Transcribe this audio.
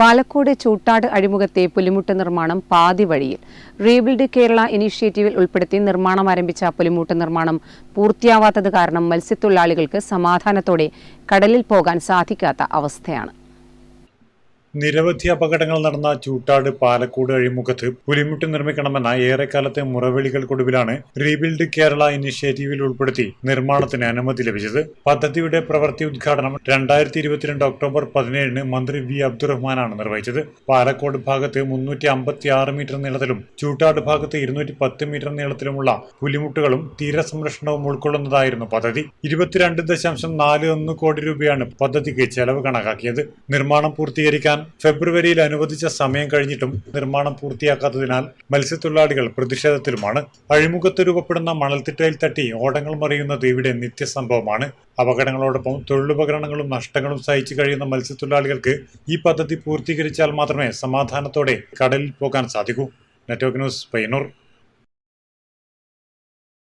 പാലക്കോട് ചൂട്ടാട് അഴിമുഖത്തെ പുലിമുട്ട് നിർമ്മാണം പാതി വഴിയിൽ. റീബിൽഡ് കേരള ഇനീഷ്യേറ്റീവിൽ ഉൾപ്പെടുത്തി നിർമ്മാണം ആരംഭിച്ച പുലിമുട്ട് നിർമ്മാണം പൂർത്തിയാവാത്തത് കാരണം മത്സ്യത്തൊഴിലാളികൾക്ക് സമാധാനത്തോടെ കടലിൽ പോകാൻ സാധിക്കാത്ത അവസ്ഥയാണ്. നിരവധി അപകടങ്ങൾ നടന്ന ചൂട്ടാട് പാലക്കോട് അഴിമുഖത്ത് പുലിമുട്ട് നിർമ്മിക്കണമെന്ന ഏറെക്കാലത്തെ മുറവിളികൾക്കൊടുവിലാണ് റീബിൽഡ് കേരള ഇനിഷ്യേറ്റീവിൽ ഉൾപ്പെടുത്തി നിർമ്മാണത്തിന് അനുമതി ലഭിച്ചത്. പദ്ധതിയുടെ പ്രവൃത്തി ഉദ്ഘാടനം രണ്ടായിരത്തി ഇരുപത്തിരണ്ട് ഒക്ടോബർ പതിനേഴിന് മന്ത്രി വി അബ്ദുറഹ്മാനാണ് നിർവഹിച്ചത്. പാലക്കോട് ഭാഗത്ത് മുന്നൂറ്റി അമ്പത്തി ആറ് മീറ്റർ നീളത്തിലും ചൂട്ടാട് ഭാഗത്ത് ഇരുന്നൂറ്റി പത്ത് മീറ്റർ നീളത്തിലുമുള്ള പുലിമുട്ടുകളും തീരസംരക്ഷണവും ഉൾക്കൊള്ളുന്നതായിരുന്നു പദ്ധതി. ഇരുപത്തിരണ്ട് ദശാംശം നാല് ഒന്ന് കോടി രൂപയാണ് പദ്ധതിക്ക് ചെലവ് കണക്കാക്കിയത്. നിർമ്മാണം പൂർത്തീകരിക്കാൻ ഫെബ്രുവരിയിൽ അനുവദിച്ച സമയം കഴിഞ്ഞിട്ടും നിർമ്മാണം പൂർത്തിയാക്കാത്തതിനാൽ മത്സ്യത്തൊഴിലാളികൾ പ്രതിഷേധത്തിലുമാണ്. അഴിമുഖത്ത് രൂപപ്പെടുന്ന മണൽത്തിട്ടയിൽ തട്ടി ഓടങ്ങൾ മറിയുന്നത് ഇവിടെ നിത്യസംഭവമാണ്. അപകടങ്ങളോടൊപ്പം തൊഴിലുപകരണങ്ങളും നഷ്ടങ്ങളും സഹിച്ചു കഴിയുന്ന മത്സ്യത്തൊഴിലാളികൾക്ക് ഈ പദ്ധതി പൂർത്തീകരിച്ചാൽ മാത്രമേ സമാധാനത്തോടെ കടലിൽ പോകാൻ സാധിക്കൂ. Network news Payyanur.